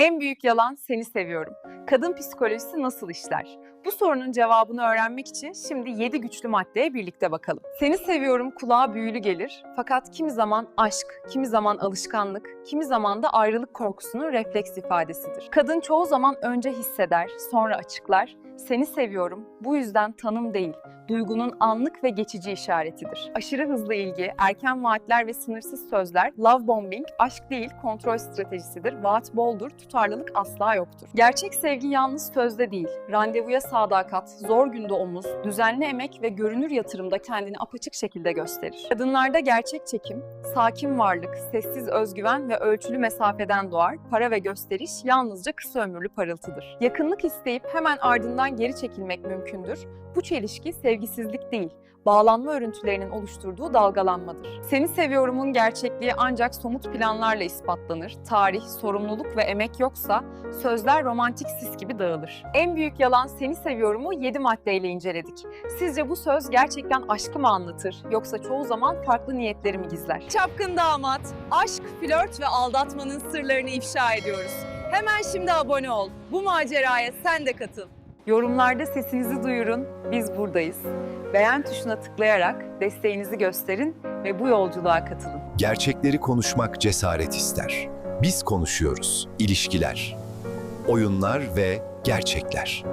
En büyük yalan seni seviyorum. Kadın psikolojisi nasıl işler? Bu sorunun cevabını öğrenmek için şimdi 7 güçlü maddeye birlikte bakalım. Seni seviyorum kulağa büyülü gelir fakat kimi zaman aşk, kimi zaman alışkanlık, kimi zaman da ayrılık korkusunun refleks ifadesidir. Kadın çoğu zaman önce hisseder, sonra açıklar. Seni seviyorum, bu yüzden tanım değil, duygunun anlık ve geçici işaretidir. Aşırı hızlı ilgi, erken vaatler ve sınırsız sözler, love bombing, aşk değil kontrol stratejisidir. Vaat boldur, tutarlılık asla yoktur. Gerçek sevgi yalnız sözde değil, randevuya sadakat, zor günde omuz, düzenli emek ve görünür yatırımda kendini apaçık şekilde gösterir. Kadınlarda gerçek çekim, sakin varlık, sessiz özgüven ve ölçülü mesafeden doğar. Para ve gösteriş yalnızca kısa ömürlü parıltıdır. Yakınlık isteyip hemen ardından geri çekilmek mümkündür. Bu çelişki sevgisizlik değil, bağlanma örüntülerinin oluşturduğu dalgalanmadır. Seni seviyorumun gerçekliği ancak somut planlarla ispatlanır. Tarih, sorumluluk ve emek yoksa sözler romantik sis gibi dağılır. En büyük yalan seni seviyorumu 7 maddeyle inceledik. Sizce bu söz gerçekten aşkı mı anlatır yoksa çoğu zaman farklı niyetleri mi gizler? Çapkın damat, aşk, flört ve aldatmanın sırlarını ifşa ediyoruz. Hemen şimdi abone ol. Bu maceraya sen de katıl. Yorumlarda sesinizi duyurun, biz buradayız. Beğen tuşuna tıklayarak desteğinizi gösterin ve bu yolculuğa katılın. Gerçekleri konuşmak cesaret ister. Biz konuşuyoruz. İlişkiler, oyunlar ve gerçekler.